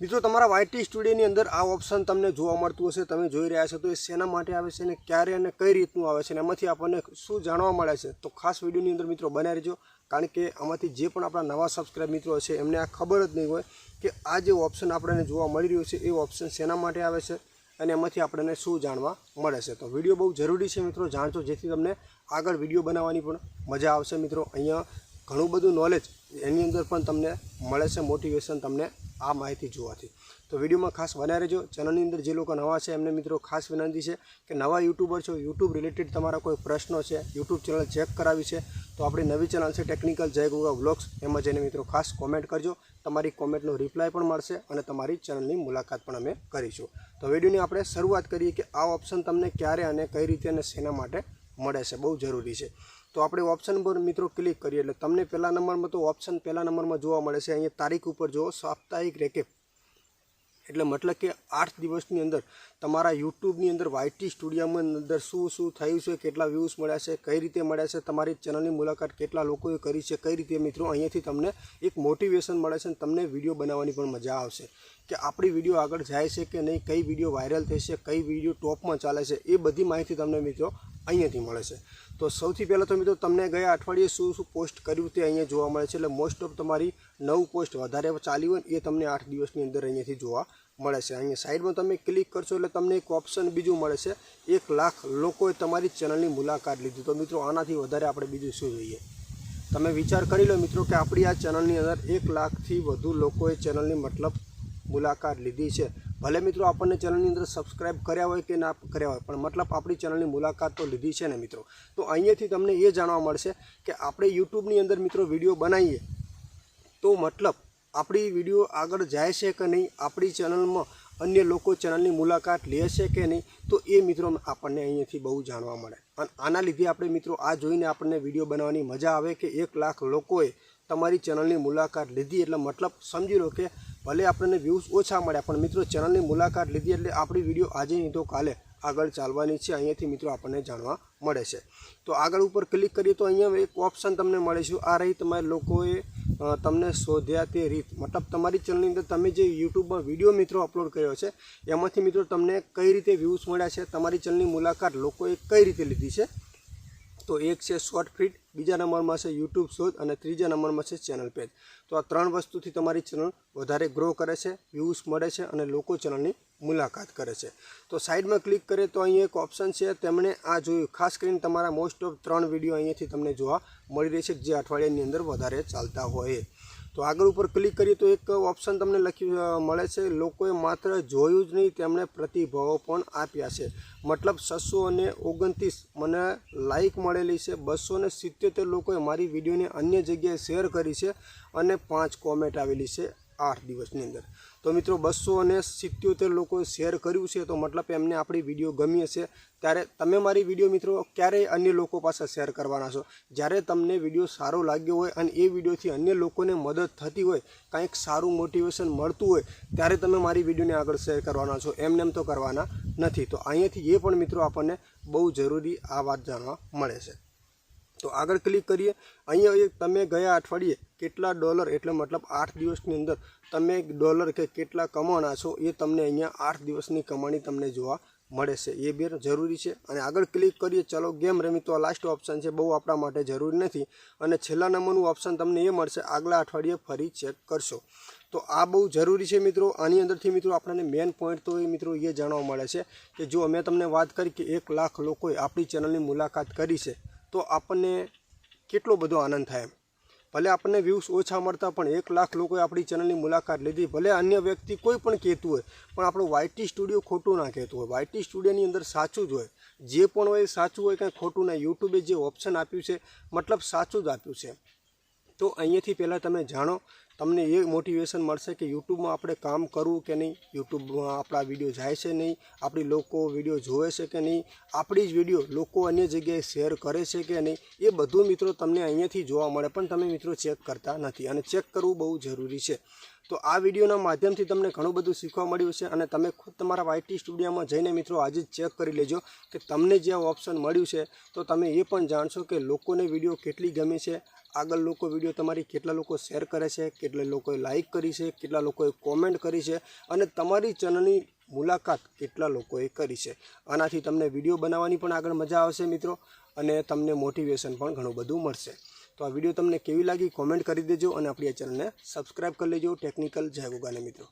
મિત્રો, તમારા વાયટી સ્ટુડિયોની અંદર આ ઓપ્શન તમને જોવા મળતું હશે, તમે જોઈ રહ્યા છો, તો એ શેના માટે આવે છે અને ક્યારે અને કઈ રીતનું આવે છે અને એમાંથી આપણને શું જાણવા મળે છે, તો ખાસ વિડીયોની અંદર મિત્રો બનાવી રહેજો, કારણ કે આમાંથી જે પણ આપણા નવા સબસ્ક્રાઇબ મિત્રો હશે, એમને આ ખબર જ નહીં હોય કે આ જે ઓપ્શન આપણને જોવા મળી રહ્યું છે, એ ઓપ્શન શેના માટે આવે છે અને એમાંથી આપણને શું જાણવા મળે છે. તો વીડિયો બહુ જરૂરી છે મિત્રો, જાણજો, જેથી તમને આગળ વીડિયો બનાવવાની પણ મજા આવશે મિત્રો. અહીંયા ઘણું બધું નોલેજ એની અંદર પણ તમને મળે છે મોટિવેશન તમને આ માહિતી જોવાથી. તો વિડીયોમાં ખાસ બનાવી રહેજો. ચેનલની અંદર જે લોકો નવા છે, એમને મિત્રો ખાસ વિનંતી છે કે નવા યુટ્યુબર છો, યુટ્યુબ રિલેટેડ તમારા કોઈ પ્રશ્નો છે, યુટ્યુબ ચેનલ ચેક કરાવી છે, તો આપણી નવી ચેનલ છે ટેકનિકલ જય ગુગા વ્લોગ્સ, એમાં જઈને મિત્રો ખાસ કોમેન્ટ કરજો. તમારી કોમેન્ટનો રિપ્લાય પણ મળશે અને તમારી ચેનલની મુલાકાત પણ અમે કરીશું. તો વિડીયોની આપણે શરૂઆત કરીએ કે આ ઓપ્શન તમને ક્યારે અને કઈ રીતે અને શેના માટે મળે છે. બહુ જરૂરી છે. તો આપણે ઓપ્શન પર મિત્રો ક્લિક કરીએ. એટલે તમને પહેલા નંબરમાં તો ઓપ્શન પહેલા નંબરમાં જોવા મળે છે. અહીંયા તારીખ ઉપર જુઓ, સાપ્તાહિક રેકેપ. એટલે મતલબ કે આઠ દિવસની અંદર તમારા યુટ્યુબની અંદર વાયટી સ્ટુડિયોમાં અંદર શું શું થયું છે, કેટલા વ્યૂઝ મળ્યા છે, કઈ રીતે મળ્યા છે, તમારી ચેનલની મુલાકાત કેટલા લોકોએ કરી છે, કઈ રીતે મિત્રો અહીંયાથી તમને એક મોટિવેશન મળે છે અને તમને વીડિયો બનાવવાની પણ મજા આવશે. કે આપણી વીડિયો આગળ જાય છે કે નહીં, કઈ વીડિયો વાયરલ થશે, કઈ વીડિયો ટોપમાં ચાલે છે, એ બધી માહિતી તમને મિત્રો અહીંયાથી મળે છે. તો સૌથી પહેલાં તો મિત્રો તમને ગયા અઠવાડિયે શું શું પોસ્ટ કર્યું તે અહીંયા જોવા મળે છે. એટલે મોસ્ટ ઓફ તમારી નવ પોસ્ટ વધારે ચાલી હોય એ તમને આઠ દિવસની અંદર અહીંયાથી જોવા મળે છે. અહીંયા સાઈડમાં તમે ક્લિક કરશો એટલે તમને એક ઓપ્શન બીજું મળે છે. એક લાખ લોકોએ તમારી ચેનલની મુલાકાત લીધી. તો મિત્રો આનાથી વધારે આપણે બીજું શું જોઈએ? તમે વિચાર કરી લો મિત્રો કે આપણી આ ચેનલની અંદર એક લાખથી વધુ લોકોએ ચેનલની મતલબ મુલાકાત લીધી છે. ભલે મિત્રો આપણને ચેનલની અંદર સબસ્ક્રાઇબ કર્યા હોય કે ના કર્યા હોય, પણ મતલબ આપણી ચેનલની મુલાકાત તો લીધી છે ને મિત્રો. તો અહીંયાથી તમને એ જાણવા મળશે કે આપણે યુટ્યુબની અંદર મિત્રો વીડિયો બનાવીએ, તો મતલબ આપણી વીડિયો આગળ જાય છે કે નહીં, આપણી ચેનલમાં અન્ય લોકો ચેનલની મુલાકાત લે છે કે નહીં, તો એ મિત્રો આપણને અહીંયાથી બહુ જાણવા મળે. અને આના લીધે આપણે મિત્રો આ જોઈને આપણને વીડિયો બનાવવાની મજા આવે કે એક લાખ લોકોએ તમારી ચેનલની મુલાકાત લીધી એટલે મતલબ સમજી લો કે ભલે આપણને વ્યૂઝ ઓછા મળ્યા, પણ મિત્રો ચેનલની મુલાકાત લીધી એટલે આપણી વીડિયો આજે નહીં તો કાલે આગળ ચાલવાની છે, અહીંયાથી મિત્રો આપણને જાણવા મળે છે. તો આગળ ઉપર ક્લિક કરીએ તો અહીંયા એક ઓપ્શન તમને મળે છે. આ રહી તમારે લોકોએ તમને શોધ્યા તે રીત. મતલબ તમારી ચેનલની અંદર તમે જે યુટ્યુબમાં વીડિયો મિત્રો અપલોડ કર્યો છે, એમાંથી મિત્રો તમને કઈ રીતે વ્યૂઝ મળ્યા છે, તમારી ચેનલની મુલાકાત લોકોએ કઈ રીતે લીધી છે? તો એક છે શોર્ટ ફીડ બીજા નંબરમાં છે યુટ્યુબ શોધ અને ત્રીજા નંબરમાં છે ચેનલ પેજ તો આ ત્રણ વસ્તુથી તમારી ચેનલ વધારે ગ્રો કરે છે વ્યૂઝ મળે છે અને લોકો ચેનલની મુલાકાત કરે છે. તો સાઈડમાં ક્લિક કરીએ તો અહીં એક ઓપ્શન છે. તેમણે આ જોયું. ખાસ કરીને તમારા મોસ્ટ ઓફ ત્રણ વીડિયો અહીંયાથી તમને જોવા મળી રહી છે જે અઠવાડિયાની અંદર વધારે ચાલતા હોય. તો આગળ ઉપર ક્લિક કરીએ તો એક ઓપ્શન તમને લખ્યું મળે છે. લોકોએ માત્ર જોયું જ નહીં, તેમણે પ્રતિભાવો પણ આપ્યા છે. મતલબ છસો અને ઓગણત્રીસ મને લાઇક મળેલી છે. બસો ને સિત્યોતેર લોકોએ મારી વિડીયોને અન્ય જગ્યાએ શેર કરી છે અને પાંચ કોમેન્ટ આવેલી છે. આઠ દિવસની અંદર. તો મિત્રો બસો અને સિત્યોતેર લોકોએ શેર કર્યું છે, તો મતલબ એમને આપણી વીડિયો ગમી હશે. ત્યારે તમે મારી વીડિયો મિત્રો ક્યારેય અન્ય લોકો પાસે શેર કરવાના છો? જ્યારે તમને વીડિયો સારો લાગ્યો હોય અને એ વિડીયોથી અન્ય લોકોને મદદ થતી હોય, કાંઈક સારું મોટિવેશન મળતું હોય, ત્યારે તમે મારી વિડીયોને આગળ શેર કરવાના છો. એમને એમ તો કરવાના નથી. તો અહીંયાથી એ પણ મિત્રો આપણને બહુ જરૂરી આ વાત જાણવા મળે છે. તો આગળ ક્લિક કરીએ. અહીંયા એક તમે ગયા અઠવાડિયે કેટલા ડોલર એટલે મતલબ આઠ દિવસની અંદર તમે ડોલર કે કેટલા કમાણા છો એ તમને અહીંયા આઠ દિવસની કમાણી તમને જોવા મળે છે. એ બે જરૂરી છે. અને આગળ ક્લિક કરીએ. ચલો ગેમ રમી. તો આ લાસ્ટ ઓપ્શન છે. બહુ આપણા માટે જરૂરી નથી. અને છેલ્લા નંબરનું ઓપ્શન તમને એ મળશે. આગલા અઠવાડિયે ફરી ચેક કરશો. તો આ બહુ જરૂરી છે મિત્રો. આની અંદરથી મિત્રો આપણને મેન પોઈન્ટ તો એ મિત્રો એ જાણવા મળે છે કે જો અમે તમને વાત કરી કે એક લાખ લોકોએ આપણી ચેનલની મુલાકાત કરી છે તો આપણને કેટલો બધો આનંદ થાય એમ. ભલે આપણને વ્યૂઝ ઓછા મળતા પણ એક લાખ લોકોએ આપણી ચેનલની મુલાકાત લીધી. ભલે અન્ય વ્યક્તિ કોઈ પણ કહેતું હોય, પણ આપણું વાયટી સ્ટુડિયો ખોટું ના કહેતું હોય. વાયટી સ્ટુડિયોની અંદર સાચું જ હોય. જે પણ હોય સાચું હોય, કાંઈ ખોટું ના યુટ્યુબે જે ઓપ્શન આપ્યું છે, મતલબ સાચું જ આપ્યું છે. તો અહીંયાથી પહેલાં તમે જાણો, તમને એ મોટિવેશન મળશે કે યુટ્યુબમાં આપણે કામ કરવું કે નહીં, યુટ્યુબમાં આપણા વીડિયો જાય છે નહીં, આપણી લોકો વીડિયો જોવે છે કે નહીં, આપણી જ વીડિયો લોકો અન્ય જગ્યાએ શેર કરે છે કે નહીં, એ બધું મિત્રો તમને અહીંયાથી જોવા મળે. પણ તમે મિત્રો ચેક કરતા નથી અને ચેક કરવું બહુ જરૂરી છે. તો આ વિડીયોના માધ્યમથી તમને ઘણું બધું શીખવા મળ્યું છે અને તમે ખુદ તમારા વાયટી સ્ટુડિયોમાં જઈને મિત્રો આજે ચેક કરી લેજો કે તમને જે ઓપ્શન મળ્યું છે, તો તમે એ પણ જાણશો કે લોકોને વીડિયો કેટલી ગમે છે, આગળ લોકો વીડિયો તમારી કેટલા લોકો શેર કરે છે, કેટલા લોકોએ લાઇક કરી છે, કેટલા લોકોએ કોમેન્ટ કરી છે અને તમારી ચેનલની મુલાકાત કેટલા લોકોએ કરી છે. આનાથી તમને વીડિયો બનાવવાની પણ આગળ મજા આવશે મિત્રો અને તમને મોટિવેશન પણ ઘણું બધું મળશે. તો આ વીડિયો તમને કેવી લાગી કોમેન્ટ કરી દેજો અને આપણી આ ચેનલને સબસ્ક્રાઈબ કરી લેજો ટેકનિકલ જય ગોગાને મિત્રો.